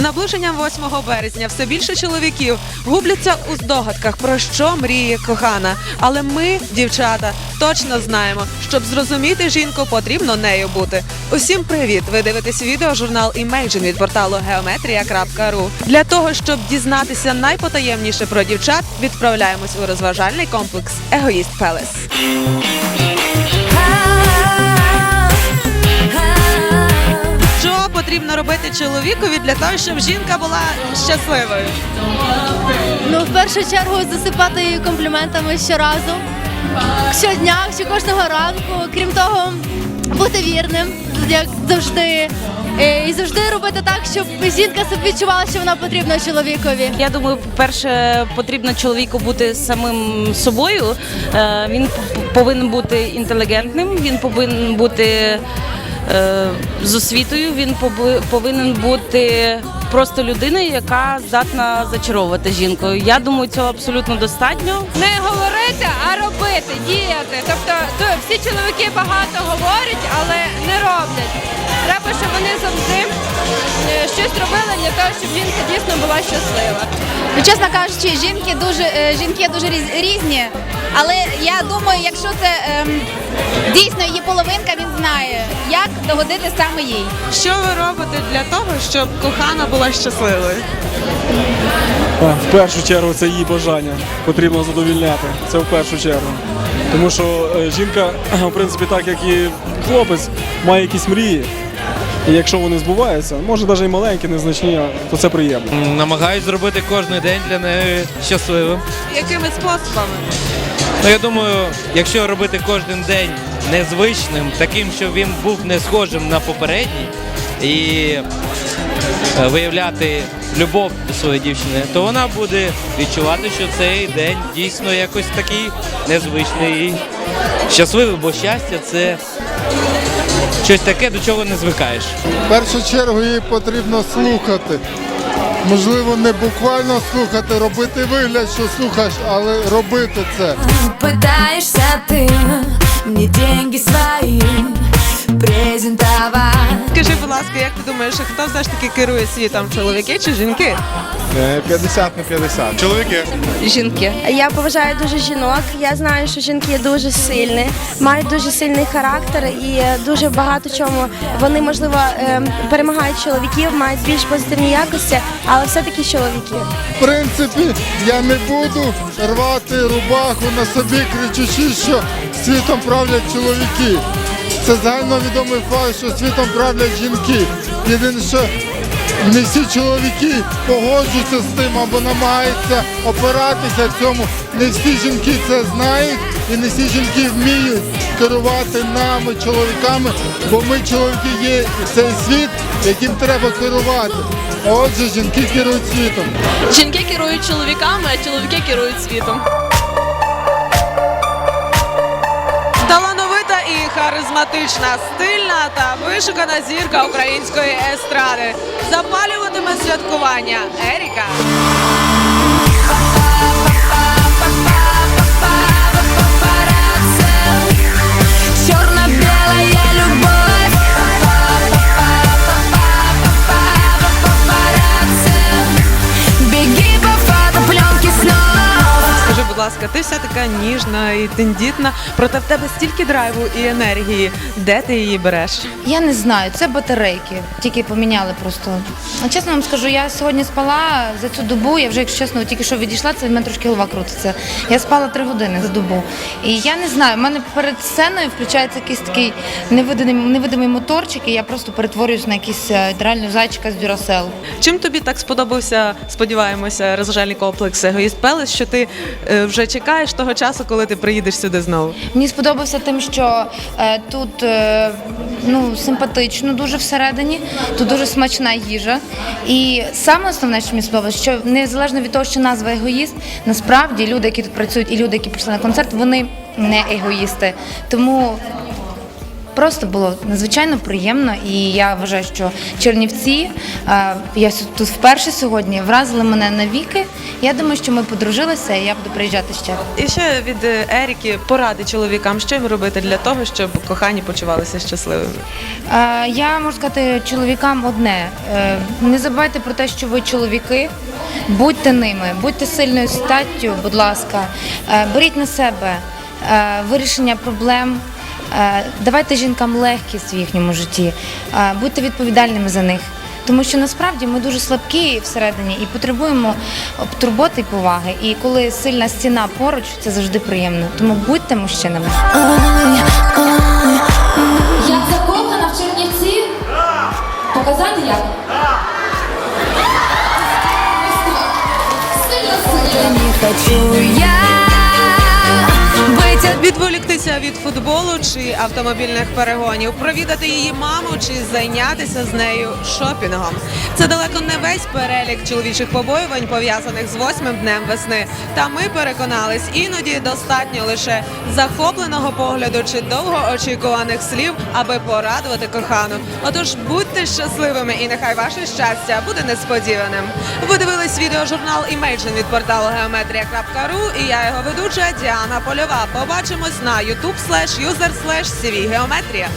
наближенням 8 березня все більше чоловіків губляться у здогадках, про що мріє кохана. Але ми, дівчата, точно знаємо, щоб зрозуміти жінку, потрібно нею бути. Усім привіт! Ви дивитесь відеожурнал Imagine від порталу geometria.ru. Для того, щоб дізнатися найпотаємніше про дівчат, відправляємось у розважальний комплекс Егоїст Пелес. Потрібно робити чоловікові для того, щоб жінка була щасливою? Ну, в першу чергу засипати її компліментами щоразу, щодня чи кожного ранку. Крім того, бути вірним, як завжди. Е, І завжди робити так, щоб жінка себе відчувала, що вона потрібна чоловікові. Я думаю, по-перше, потрібно чоловіку бути самим собою. Е, Він повинен бути інтелігентним, він повинен бути з освітою, він поби- повинен бути просто людиною, яка здатна зачаровувати жінку. Я думаю, цього абсолютно достатньо. не говорити, а робити, діяти. Тобто то всі чоловіки багато говорять, але не роблять. Треба, щоб вони завжди е, щось робили для того, щоб жінка дійсно була щаслива. Ну, чесно кажучи, жінки дуже е, жінки дуже різ- різні. Але я думаю, якщо це ем, дійсно її половинка, він знає, як догодити саме їй. Що ви робите для того, щоб кохана була щасливою? В першу чергу це її бажання потрібно задовільняти. Це в першу чергу. Тому що е, жінка, в принципі, так як і хлопець, має якісь мрії. І якщо вони збуваються, може навіть і маленькі, незначні, то це приємно. Намагаюсь зробити кожен день для неї щасливим. Якими способами? Ну я думаю, якщо робити кожен день незвичним, таким, щоб він був не схожим на попередній, і е, виявляти любов до своєї дівчини, то вона буде відчувати, що цей день дійсно якось такий незвичний і щасливий, бо щастя це щось таке, до чого не звикаєш. В першу чергу її потрібно слухати. Можливо, не буквально слухати, робити вигляд, що слухаєш, але робити це. Питаєшся ти мені деньги свої будь ласка, як ти думаєш, хто все ж таки керує світом? Чоловіки чи жінки? 50 на 50. Чоловіки. Жінки. Я поважаю дуже жінок. Я знаю, що жінки дуже сильні, мають дуже сильний характер і е, дуже багато чому вони можливо е, перемагають чоловіків, мають більш позитивні якості, але все-таки чоловіки. В принципі, я не буду рвати рубаху на собі, кричучи, що світом правлять чоловіки. Це загальновідомий факт, що світом правлять жінки. Єдине, що не всі чоловіки погоджуються з тим або намагаються опиратися в цьому. Не всі жінки це знають і не всі жінки вміють керувати нами, чоловіками, бо ми, чоловіки, є цей світ, яким треба керувати. Отже, жінки керують світом. Жінки керують чоловіками, а чоловіки керують світом. І харизматична, стильна та вишукана зірка української естради. Запалюватиме святкування Еріка. Скажи, будь ласка, ти вся така ніжна і тендітна, проте в тебе стільки драйву і енергії. Де ти її береш? Я не знаю, це батарейки, тільки поміняли просто. А Чесно вам скажу, я сьогодні спала за цю добу, я вже, якщо чесно, тільки що відійшла, це в мене трошки голова крутиться. Я спала три години за добу. І я не знаю, в мене перед сценою включається якийсь такий невидимий, невидимий моторчик, і я просто перетворююсь на якийсь е, реально зайчика з Дюрасел. Чим тобі так сподобався, сподіваємося, розважальний комплекс Егоїст Пелес, що ти е, вже чекаєш того часу, коли ти приїдеш сюди знову? Мені сподобався тим, що е, тут е, ну, симпатично дуже всередині, тут дуже смачна їжа. І саме основне, що мені сподобалося, що незалежно від того, що назва егоїст, насправді люди, які тут працюють, і люди, які прийшли на концерт, вони не егоїсти. Тому Просто було надзвичайно приємно, і я вважаю, що Чернівці, е, я тут вперше сьогодні, вразили мене навіки. Я думаю, що ми подружилися, і я буду приїжджати ще. І ще від е, Еріки поради чоловікам, що їм робити для того, щоб кохані почувалися щасливими. Е, Я можу сказати чоловікам одне: не забувайте про те, що ви чоловіки, будьте ними, будьте сильною статтю, будь ласка, беріть на себе вирішення проблем. Е, Давайте жінкам легкість в їхньому житті, Е, будьте відповідальними за них. Тому що насправді ми дуже слабкі всередині і потребуємо турботи і поваги. І коли сильна стіна поруч, це завжди приємно. Тому будьте мужчинами. Я закохана в Чернівці. Показати як? Від футболу чи автомобільних перегонів, провідати її маму чи зайнятися з нею шопінгом. Це далеко не весь перелік чоловічих побоювань пов'язаних з восьмим днем весни. Та ми переконались, іноді достатньо лише захопленого погляду чи довгоочікуваних слів, аби порадувати кохану. Отож будьте щасливими, і нехай ваше щастя буде несподіваним. Ви дивились відеожурнал Imagine від порталу geometria.ru і я його ведуча Діана Польова. Побачимось на YouTube слеш юзер слеш сіві геометрія.